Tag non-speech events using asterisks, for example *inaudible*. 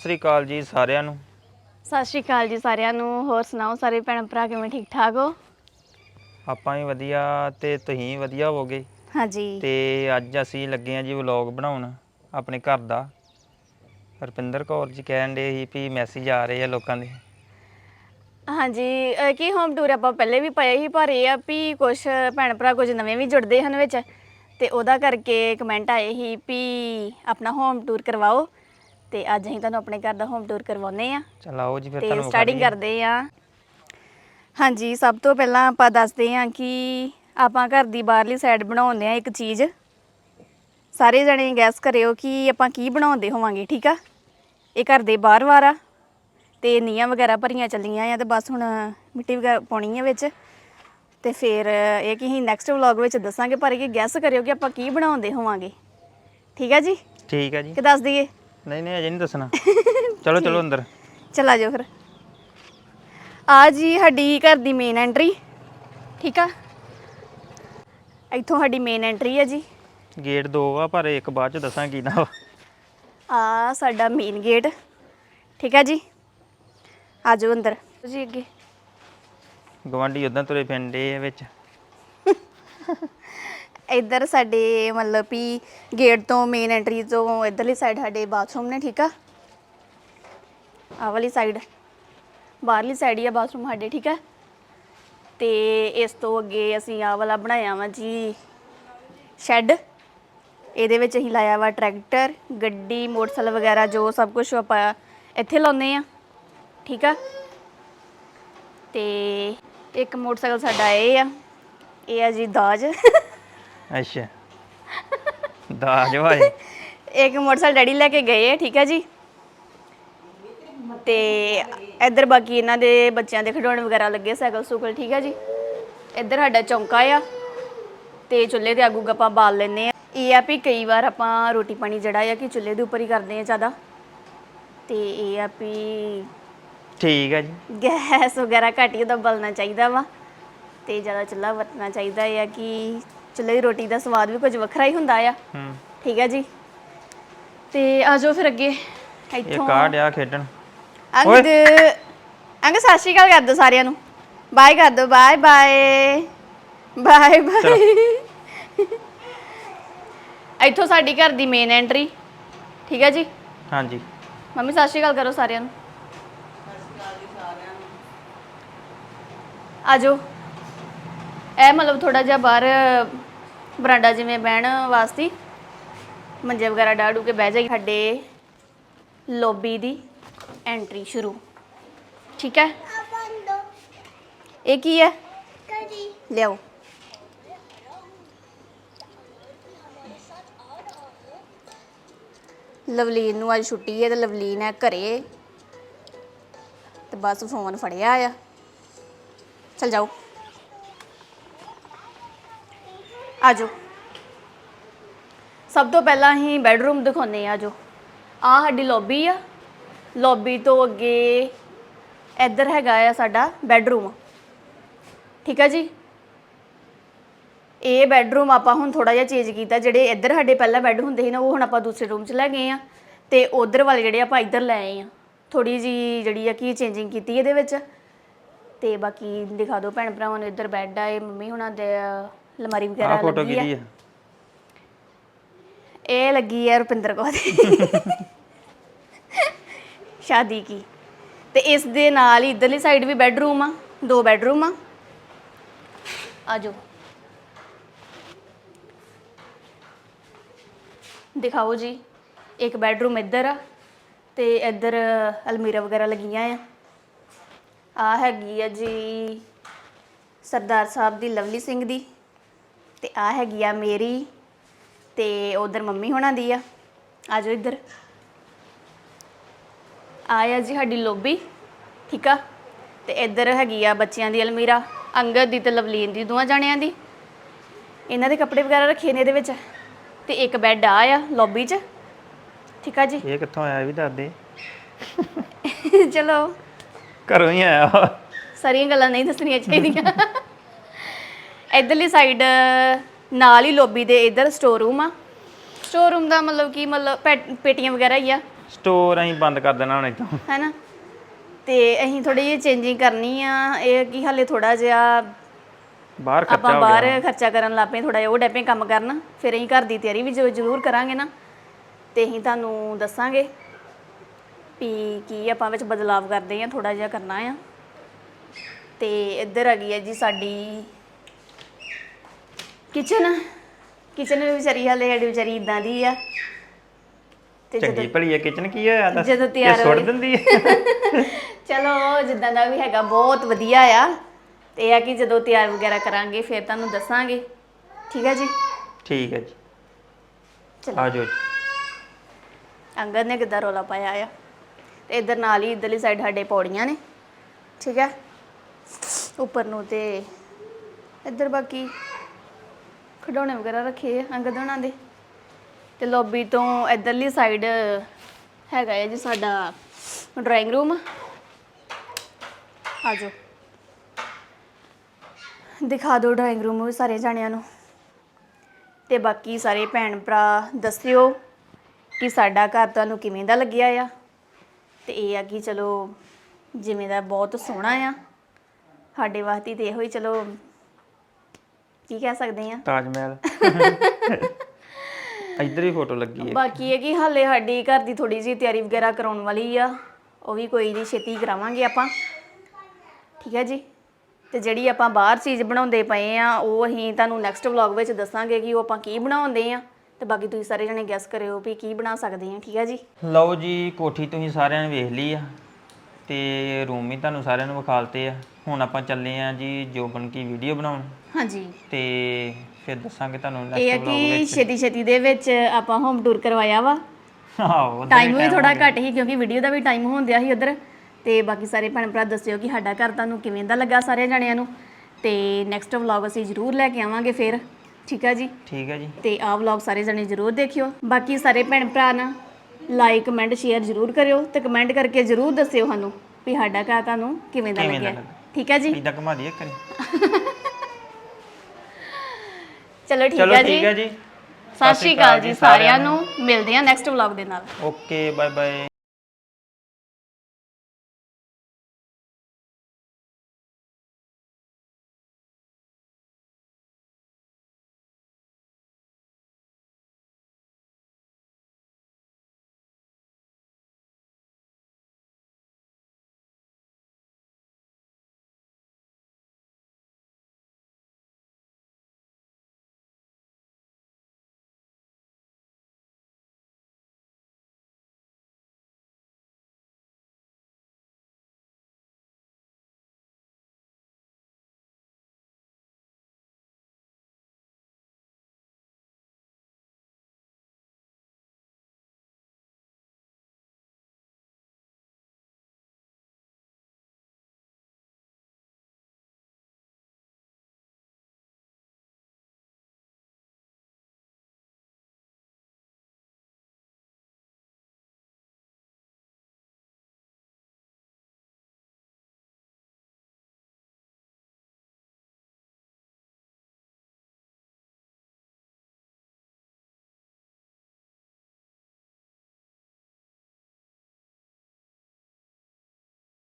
ਸਤਿ ਸ੍ਰੀ ਅਕਾਲ ਜੀ ਸਾਰਿਆਂ ਨੂੰ। ਸਤਿ ਸ਼੍ਰੀ ਅਕਾਲ ਜੀ ਸਾਰਿਆਂ ਨੂੰ। ਹੋਰ ਸੁਣਾਓ ਸਾਰੇ ਭੈਣ ਭਰਾ ਕਿਵੇਂ ਠੀਕ ਠਾਕ ਹੋ? ਆਪਾਂ ਵੀ ਵਧੀਆ ਤੇ ਤੁਸੀਂ ਵਧੀਆ ਹੋਵੋਗੇ। ਹਾਂਜੀ। ਤੇ ਅੱਜ ਅਸੀਂ ਲੱਗੇ ਆ ਜੀ ਵਲੌਗ ਬਣਾਉਣ ਆਪਣੇ ਘਰ ਦਾ। ਰੁਪਿੰਦਰ ਕੌਰ ਜੀ ਕਹਿਣ ਦੇ ਸੀ ਵੀ ਮੈਸੇਜ ਆ ਰਹੇ ਆ ਲੋਕਾਂ ਦੇ। ਹਾਂਜੀ ਅਹ ਕੀ ਹੋਮ ਟੂਰ ਆਪਾਂ ਪਹਿਲੇ ਵੀ ਪਏ ਸੀ ਪਰ ਇਹ ਆ ਵੀ ਕੁਝ ਭੈਣ ਭਰਾ ਕੁਝ ਨਵੇਂ ਵੀ ਜੁੜਦੇ ਹਨ ਵਿੱਚ। ਤੇ ਉਹਦਾ ਕਰਕੇ ਕਮੈਂਟ ਆਏ ਸੀ ਵੀ ਆਪਣਾ ਹੋਮ ਟੂਰ ਕਰਵਾਓ। ਤੇ ਅੱਜ ਅਸੀਂ ਤੁਹਾਨੂੰ ਆਪਣੇ ਘਰ ਦਾ ਹੋਮ ਟੂਰ ਕਰਵਾਉਨੇ ਆ ਚਲ ਆਓ ਜੀ ਫਿਰ ਤੇ ਤੁਹਾਨੂੰ ਵਿਖਾ ਸਟਾਰਟਿੰਗ ਦਈਏ। ਕਰਦੇ ਆ ਹਾਂਜੀ ਸਭ ਤੋਂ ਪਹਿਲਾਂ ਆਪਾਂ ਦੱਸਦੇ ਆ ਕਿ ਆਪਾਂ ਘਰ ਦੀ ਬਾਹਰਲੀ ਸਾਈਡ ਬਣਾਉਂਦੇ ਆ ਇੱਕ ਚੀਜ਼। ਸਾਰੇ ਜਣੇ ਗੈਸ ਕਰਿਓ ਕਿ ਆਪਾਂ ਕੀ ਬਣਾਉਂਦੇ ਹੋਵਾਂਗੇ ਠੀਕ ਆ? ਇਹ ਘਰ ਦੇ ਬਾਹਰ ਵਾਰ ਆ ਤੇ ਨੀਆਂ ਵਗੈਰਾ ਭਰੀਆਂ ਚੱਲੀਆਂ ਆ ਤੇ ਬਸ ਹੁਣ ਮਿੱਟੀ ਵਗੈਰਾ ਪਾਉਣੀ ਹੈ ਵਿੱਚ। ਤੇ ਫਿਰ ਇਹ ਕਿ ਅਸੀਂ ਨੈਕਸਟ ਵਲੌਗ ਵਿੱਚ ਦੱਸਾਂਗੇ ਪਰ ਇਹ ਗੈਸ ਕਰਿਓ ਕਿ ਆਪਾਂ ਕੀ ਬਣਾਉਂਦੇ ਹੋਵਾਂਗੇ। ਠੀਕ ਆ ਜੀ? ਠੀਕ ਹੈ ਜੀ। ਕਿ ਦੱਸ ਦਈਏ? ਨਹੀਂ ਨਹੀਂ ਅਜੇ ਨਹੀਂ ਦੱਸਣਾ। ਚਲੋ ਚਲੋ ਅੰਦਰ। ਚਲਾ ਜਾਓ ਫਿਰ। ਆ ਜੀ ਸਾਡੀ ਘਰ ਦੀ ਮੇਨ ਐਂਟਰੀ ਠੀਕ ਆ? ਇੱਥੋਂ ਸਾਡੀ ਮੇਨ ਐਂਟਰੀ ਹੈ ਜੀ। ਗੇਟ ਦੋ ਆ ਪਰ ਇੱਕ ਬਾਅਦ ਚ ਦੱਸਾਂ ਕੀ ਨਾ ਆ ਸਾਡਾ ਮੇਨ ਗੇਟ ਠੀਕ ਆ ਜੀ? ਆ ਜਾਓ ਅੰਦਰ। ਜੀ ਅੱਗੇ। ਗਵਾਂਢੀ ਉਦਾਂ ਤੁਰੇ ਫਿਰਦੇ ਆ ਵਿੱਚ। *laughs* ਇੱਧਰ ਸਾਡੇ ਮਤਲਬ ਵੀ ਗੇਟ ਤੋਂ ਮੇਨ ਐਂਟਰੀ ਤੋਂ ਇੱਧਰਲੀ ਸਾਈਡ ਸਾਡੇ ਬਾਥਰੂਮ ਨੇ, ਠੀਕ ਆ? ਆਹ ਵਾਲੀ ਸਾਈਡ ਬਾਹਰਲੀ ਸਾਈਡ ਹੀ ਆ ਬਾਥਰੂਮ ਸਾਡੇ, ਠੀਕ ਆ? ਤੇ ਇਸ ਤੋਂ ਅੱਗੇ ਅਸੀਂ ਆਹ ਵਾਲਾ ਬਣਾਇਆ ਵਾ ਜੀ ਸ਼ੈੱਡ ਇਹਦੇ ਵਿੱਚ ਅਸੀਂ ਲਾਇਆ ਵਾ ਟਰੈਕਟਰ ਗੱਡੀ, ਮੋਟਰਸਾਈਕਲ ਵਗੈਰਾ, ਜੋ ਸਭ ਕੁਝ ਆਪਾਂ ਇੱਥੇ ਲਾਉਂਦੇ ਆ, ਠੀਕ ਆ? ਤੇ ਇੱਕ ਮੋਟਰਸਾਈਕਲ ਸਾਡਾ ਇਹ ਆ ਇਹ ਆ ਜੀ ਦਾਜ। ਅੱਛਾ। ਦਾਜ ਵਾਏ ਇੱਕ ਮੋਟਰਸਾਈਕਲ ਡੈਡੀ ਲੈ ਕੇ ਗਏ ਆ ਠੀਕ ਹੈ ਜੀ। ਤੇ ਇੱਧਰ ਬਾਕੀ ਇਹਨਾਂ ਦੇ ਬੱਚਿਆਂ ਦੇ ਖਿਡੌਣੇ ਵਗੈਰਾ ਲੱਗੇ ਸਾਈਕਲ ਸੁਕਲ ਠੀਕ ਹੈ ਜੀ। ਇੱਧਰ ਸਾਡਾ ਚੌਂਕਾ ਆ ਤੇ ਚੁੱਲ੍ਹੇ ਤੇ ਆਗੂ ਗੱਪਾਂ ਬਾਲ ਲੈਨੇ ਆ। ਇਹ ਆ ਵੀ ਕਈ ਵਾਰ ਆਪਾਂ ਰੋਟੀ ਪਾਣੀ ਜਿਹੜਾ ਆ ਕਿ ਚੁੱਲ੍ਹੇ ਦੇ ਉੱਪਰ ਹੀ ਕਰਦੇ ਆ ਜ਼ਿਆਦਾ। ਤੇ ਇਹ ਆ ਵੀ ਠੀਕ ਹੈ ਜੀ। ਗੈਸ ਵਗੈਰਾ ਘੱਟ ਹੀ ਉਹਦਾ ਬਲਣਾ ਚਾਹੀਦਾ ਵਾ। ਤੇ ਜ਼ਿਆਦਾ ਚੁੱਲ੍ਹਾ ਵਰਤਣਾ ਚਾਹੀਦਾ ਆ ਕਿ ਚੁੱਲ੍ਹੇ ਦੀ ਰੋਟੀ ਦਾ ਸਵਾਦ ਵੀ ਕੁਝ ਵੱਖਰਾ ਹੀ ਹੁੰਦਾ ਆ। ਹੂੰ। ਠੀਕ ਹੈ ਜੀ। ਤੇ ਆ ਜਾਓ ਫਿਰ ਅੱਗੇ। ਇਹ ਇੱਥੋਂ ਕਾਰਡ ਆ ਖੇਡਣ। ਅੰਗ ਅੰਗ ਸਤਿ ਸ਼੍ਰੀ ਅਕਾਲ ਕਰ ਦਿਓ ਸਾਰਿਆਂ ਨੂੰ। ਬਾਏ ਕਰ ਦਿਓ ਬਾਏ ਬਾਏ। Bye bye. ਇੱਥੋਂ ਸਾਡੀ ਘਰ ਦੀ ਮੇਨ ਐਂਟਰੀ ਠੀਕ ਹੈ ਜੀ? ਹਾਂਜੀ। ਮੰਮੀ ਸਤਿ ਸ਼੍ਰੀ ਅਕਾਲ ਕਰੋ ਸਾਰਿਆਂ ਨੂੰ। ਆ ਜਾਓ। ਇਹ ਮਤਲਬ ਥੋੜਾ ਜਿਹਾ ਬਾਹਰ ਬਰਾਂਡਾ ਜਿਵੇਂ ਬਹਿਣ ਵਾਸਤੇ ਮੰਜੇ ਵਗੈਰਾ ਡਾੜੂ ਕੇ ਬਹਿ ਜਾਈ ਸਾਡੇ ਲੌਬੀ ਦੀ ਐਂਟਰੀ ਸ਼ੁਰੂ। ਠੀਕ ਹੈ? ਇਹ ਕੀ ਹੈ? ਲਿਆਓ। ਲਵਲੀਨ ਨੂੰ ਅੱਜ ਛੁੱਟੀ ਹੈ ਤੇ ਲਵਲੀਨ ਹੈ ਘਰੇ। ਤੇ ਬਸ ਫੋਨ ਫੜਿਆ ਆ। ਚਲ ਜਾਓ। ਆਜੋ। ਸਭ ਤੋਂ ਪਹਿਲਾਂ ਹੀ ਬੈੱਡਰੂਮ ਦਿਖਾਉਨੇ ਆ ਜੋ ਆ ਸਾਡੀ ਲੌਬੀ ਆ। ਲੌਬੀ ਤੋਂ ਅੱਗੇ ਇੱਧਰ ਹੈਗਾ ਆ ਸਾਡਾ ਬੈੱਡਰੂਮ। ਠੀਕ ਆ ਜੀ? ਇਹ ਬੈੱਡਰੂਮ ਆਪਾਂ ਹੁਣ ਥੋੜਾ ਜਿਹਾ ਚੇਂਜ ਕੀਤਾ, ਜਿਹੜੇ ਇੱਧਰ ਸਾਡੇ ਪਹਿਲਾਂ ਬੈੱਡ ਹੁੰਦੇ ਸੀ ਨਾ, ਉਹ ਹੁਣ ਆਪਾਂ ਦੂਸਰੇ ਰੂਮ 'ਚ ਲੈ ਗਏ ਆ। ਤੇ ਉਧਰ ਵਾਲੇ ਜਿਹੜੇ ਆਪਾਂ ਇੱਧਰ ਲੈ ਆਏ ਆ। ਥੋੜੀ ਜੀ ਜਿਹੜੀ ਆ ਕੀ ਚੇਂਜਿੰਗ ਕੀਤੀ ਇਹਦੇ ਵਿੱਚ। ਤੇ ਬਾਕੀ ਦਿਖਾ ਦਿਓ ਭੈਣ ਭਰਾਵਾਂ ਨੂੰ, ਇੱਧਰ ਬੈੱਡ ਆ, ਇਹ ਮੰਮੀ ਹੁਣਾਂ ਦੇ ਅਲਮਾਰੀ ਵਗੈਰਾ ਫੋਟੋ ਲੱਗੀ ਆ। ਕਿਹਦੀ ਆ? ਇਹ ਲੱਗੀ ਹੈ ਰੁਪਿੰਦਰ ਕੌਰ ਦੀ। ਸ਼ਾਦੀ ਕੀ। ਤੇ ਇਸ ਦੇ ਨਾਲ ਹੀ ਇਧਰਲੀ ਸਾਈਡ ਵੀ ਬੈੱਡਰੂਮ ਆ ਦੋ ਬੈੱਡਰੂਮ ਆ। ਆਜੋ ਦਿਖਾਓ ਜੀ ਇੱਕ ਬੈੱਡਰੂਮ ਇੱਧਰ ਆ ਤੇ ਇੱਧਰ ਅਲਮੀਰਾ ਵਗੈਰਾ ਲੱਗੀਆਂ ਆ। ਆ ਹੈਗੀ ਆ ਜੀ ਸਰਦਾਰ ਸਾਹਿਬ ਦੀ ਲਵਲੀ ਸਿੰਘ ਦੀ। ਤੇ ਆ ਹੈਗੀ ਆ ਮੇਰੀ ਤੇ ਉਧਰ ਮੰਮੀ ਹੋਣਾ ਦੀ ਆ। ਆ ਜਾਓ ਇੱਧਰ ਆਇਆ ਜੀ ਸਾਡੀ ਲੋਬੀ ਠੀਕ ਆ? ਤੇ ਇੱਧਰ ਹੈਗੀ ਆ ਬੱਚਿਆਂ ਦੀ ਅਲਮੀਰਾ ਅੰਗਦ ਦੀ ਤੇ ਲਵਲੀਨ ਦੀ ਦੋਵਾਂ ਜਾਣਿਆਂ ਦੀ। ਇਹਨਾਂ ਦੇ ਕੱਪੜੇ ਵਗੈਰਾ ਰੱਖੇ ਨੇ ਇਹਦੇ ਵਿੱਚ। ਤੇ ਇੱਕ ਬੈੱਡ ਆ ਆ ਲੌਬੀ 'ਚ। ਠੀਕ ਆ ਜੀ? ਇਹ ਕਿੱਥੋਂ ਆਇਆ ਇਹ ਵੀ ਦੱਸ ਦੇ। *laughs* ਚਲੋ। ਘਰੋਂ ਹੀ ਆਇਆ ਵਾ। ਸਾਰੀਆਂ ਗੱਲਾਂ ਨਹੀਂ ਦੱਸਣੀਆਂ ਚਾਹੀਦੀਆਂ। ਇਧਰਲੀ ਸਾਈਡ ਨਾਲ ਹੀ ਲੌਬੀ ਦੇ ਇਧਰ ਸਟੋਰ ਰੂਮ ਆ। ਸਟੋਰ ਰੂਮ ਦਾ ਮਤਲਬ ਕੀ ਮਤਲਬ ਪੈ- ਪੇਟੀਆਂ ਵਗੈਰਾ ਹੀ ਆ। ਸਟੋਰ ਅਸੀਂ ਬੰਦ ਕਰ ਦੇਣਾ ਹੁਣ ਇੱਥੋਂ। ਹੈਨਾ? ਤੇ ਅਸੀਂ ਥੋੜੀ ਜਿਹੀ ਚੇਂਜਿੰਗ ਕਰਨੀ ਆ। ਇਹ ਕਿ ਹਾਲੇ ਥੋੜਾ ਜਿਹਾ ਬਾਹਰ ਖਰਚਾ ਆਪਾਂ ਹੋ ਬਾਹਰ ਗਿਆ ਖਰਚਾ ਕਰਨ ਲੱਗ ਪਏ ਥੋੜਾ ਜਿਹਾ ਉਹ ਡੈਪੇ ਕੰਮ ਕਰਨ। ਫਿਰ ਅਸੀਂ ਘਰ ਦੀ ਤਿਆਰੀ ਵੀ ਜ਼ਰੂਰ- ਜ਼ਰੂਰ ਕਰਾਂਗੇ ਨਾ। ਤੇ ਅਸੀਂ ਤੁਹਾਨੂੰ ਦੱਸਾਂਗੇ ਵੀ ਕੀ ਆਪਾਂ ਵਿੱਚ ਬਦਲਾਵ ਕਰਦੇ ਆ ਥੋੜਾ ਜਿਹਾ ਕਰਨਾ ਆ। ਤੇ ਇੱਧਰ ਆ ਗਈ ਹੈ ਜੀ ਸਾਡੀ ਕਿਚਨ ਕਿਚਨ ਵੀ ਵਿਚਾਰੀ ਹਾਲੇ ਸਾਡੀ ਵਿਚਾਰੀ ਇਦਾਂ ਦੀ ਆ। ਤੇ ਚੰਗੀ ਭਲੀ ਹੈ ਕਿਚਨ ਕੀ ਹੋਇਆ ਦੱਸ ਜਦੋਂ ਇਹ ਤਿਆਰ ਸੁੱਟ ਹੋਏ। ਦਿੰਦੀ ਹੈ *laughs* ਚਲੋ ਜਿੱਦਾਂ ਦਾ ਵੀ ਹੈਗਾ ਬਹੁਤ ਵਧੀਆ ਆ। ਤੇ ਇਹ ਆ ਕਿ ਜਦੋਂ ਤਿਆਰ ਵਗੈਰਾ ਕਰਾਂਗੇ ਫਿਰ ਤੁਹਾਨੂੰ ਦੱਸਾਂਗੇ। ਠੀਕ ਹੈ ਜੀ? ਠੀਕ ਹੈ ਜੀ। ਚਲੋ। ਆ ਜਾਓ ਜੀ। ਅੰਗਦ ਨੇ ਕਿੱਦਾਂ ਰੋਲਾ ਪਾਇਆ ਆ? ਤੇ ਇਧਰ ਨਾਲ ਹੀ ਇਧਰਲੀ ਸਾਈਡ ਸਾਡੇ ਪੌੜੀਆਂ ਨੇ। ਠੀਕ ਹੈ ਉੱਪਰ ਨੂੰ ਤੇ ਇੱਧਰ ਬਾਕੀ ਖਿਡੌਣੇ ਵਗੈਰਾ ਰੱਖੇ ਆ ਅੰਗਦ ਹੋਣਾ ਦੇ। ਤੇ ਲੌਬੀ ਤੋਂ ਇਧਰਲੀ ਸਾਈਡ ਹੈਗਾ ਹੈ ਜੀ ਸਾਡਾ ਡਰਾਇੰਗ ਰੂਮ ਆ ਜਾਓ। ਦਿਖਾ ਦਿਓ ਡਰਾਇੰਗ ਰੂਮ ਵੀ ਸਾਰੇ ਜਾਣਿਆਂ ਨੂੰ। ਤੇ ਬਾਕੀ ਸਾਰੇ ਭੈਣ ਭਰਾ ਦੱਸਿਓ ਕਿ ਸਾਡਾ ਘਰ ਤੁਹਾਨੂੰ ਕਿਵੇਂ ਦਾ ਲੱਗਿਆ ਆ। ਤੇ ਇਹ ਆ ਕਿ ਚਲੋ ਜਿਵੇਂ ਦਾ ਬਹੁਤ ਸੋਹਣਾ ਆ। ਸਾਡੇ ਵਾਸਤੇ ਤੇ ਇਹੋ ਹੀ ਚਲੋ ਕੀ ਕਹਿ ਸਕਦੇ ਆ? ਤਾਜ ਮਹਿਲ। *laughs* ਇੱਧਰ ਹੀ ਫੋਟੋ ਲੱਗੀ ਹੈ ਬਾਕੀ ਇਹ ਕਿ ਹਾਲੇ ਸਾਡੀ ਘਰ ਦੀ ਥੋੜੀ ਜਿਹੀ ਤਿਆਰੀ ਵਗੈਰਾ ਕਰਾਉਣ ਵਾਲੀ ਆ। ਉਹ ਵੀ ਕੋਈ ਨਹੀਂ ਛੇਤੀ ਕਰਾਵਾਂਗੇ ਆਪਾਂ। ਠੀਕ ਹੈ ਜੀ? ਤੇ ਜਿਹੜੀ ਆਪਾਂ ਬਾਹਰ ਚੀਜ਼ ਬਣਾਉਂਦੇ ਪਏ ਆ ਉਹ ਅਸੀਂ ਤੁਹਾਨੂੰ ਨੈਕਸਟ ਵਲੌਗ ਵਿੱਚ ਦੱਸਾਂਗੇ ਕਿ ਉਹ ਆਪਾਂ ਕੀ ਬਣਾਉਂਦੇ ਆ। ਤੇ ਬਾਕੀ ਤੁਸੀਂ ਸਾਰੇ ਜਣੇ ਗੈਸ ਕਰਿਓ ਵੀ ਕੀ ਬਣਾ ਸਕਦੇ ਆ ਠੀਕ ਹੈ ਜੀ? ਲਓ ਜੀ ਕੋਠੀ ਤੁਸੀਂ ਸਾਰਿਆਂ ਨੇ ਵੇਖ ਲਈ ਆ। ਤੇ ਰੂਮ ਵੀ ਤੁਹਾਨੂੰ ਸਾਰਿਆਂ ਨੂੰ ਵਿਖਾਲਤੇ ਆ। ਹੁਣ ਆਪਾਂ ਚੱਲੇ ਆ ਜੀ ਜੋਬਨ ਕੀ ਵੀਡੀਓ ਬਣਾਉਣ। ਹਾਂਜੀ। ਤੇ ਫਿਰ ਦੱਸਾਂਗੇ ਤੁਹਾਨੂੰ ਇਹ ਆ ਨੈਕਸਟ ਵਲੌਗ ਕਿ ਛੇਤੀ ਛੇਤੀ ਦੇ ਵਿੱਚ ਆਪਾਂ ਹੋਮ ਟੂਰ ਕਰਵਾਇਆ ਵਾ। ਆਹੋ ਉੱਧਰ ਟਾਈਮ ਵੀ ਥੋੜਾ ਹੋ। ਘੱਟ ਸੀ ਕਿਉਂਕਿ ਵੀਡੀਓ ਦਾ ਵੀ ਟਾਈਮ ਹੁੰਦਿਆ ਸੀ ਉਧਰ। ਤੇ ਬਾਕੀ ਸਾਰੇ ਭੈਣ ਭਰਾ ਦੱਸਿਓ ਕਿ ਸਾਡਾ ਘਰ ਤੁਹਾਨੂੰ ਕਿਵੇਂ ਦਾ ਲੱਗਾ ਸਾਰੇ ਜਣਿਆਂ ਨੂੰ। ਤੇ ਨੈਕਸਟ ਵਲੌਗ ਅਸੀਂ ਜ਼ਰੂਰ ਲੈ ਕੇ ਆਵਾਂਗੇ ਫਿਰ। ਠੀਕ ਆ ਜੀ? ਠੀਕ ਹੈ ਜੀ। ਤੇ ਆਹ ਵਲੌਗ ਸਾਰੇ ਜਣੇ ਜ਼ਰੂਰ ਦੇਖਿਓ। ਬਾਕੀ ਸਾਰੇ ਭੈਣ ਭਰਾ ਨਾ ਲਾਈਕ ਕਮੈਂਟ ਸ਼ੇਅਰ ਜ਼ਰੂਰ ਕਰਿਓ ਤੇ ਕਮੈਂਟ ਕਰਕੇ ਜ਼ਰੂਰ ਦੱਸਿਓ ਸਾਨੂੰ ਵੀ ਸਾਡਾ ਘਰ ਤੁਹਾਨੂੰ ਕਿਵੇਂ ਦਾ ਕਿਵੇਂ ਦਾ ਲੱਗਿਆ। ਲੱਗਾ। ਠੀਕ ਹੈ ਜੀ? ਇਦਾਂ ਘੁਮਾ ਦਈਏ ਕਰੀ ਚਲੋ ਠੀਕ ਚਲੋ ਹੈ ਠੀਕ ਹੈ ਜੀ। ਜੀ ਸਤਿ ਸ਼੍ਰੀ ਅਕਾਲ ਜੀ ਸਾਰਿਆਂ ਨੂੰ। ਮਿਲਦੇ ਹਾਂ ਨੈਕਸਟ ਵਲੌਗ ਦੇ ਨਾਲ। Okay bye bye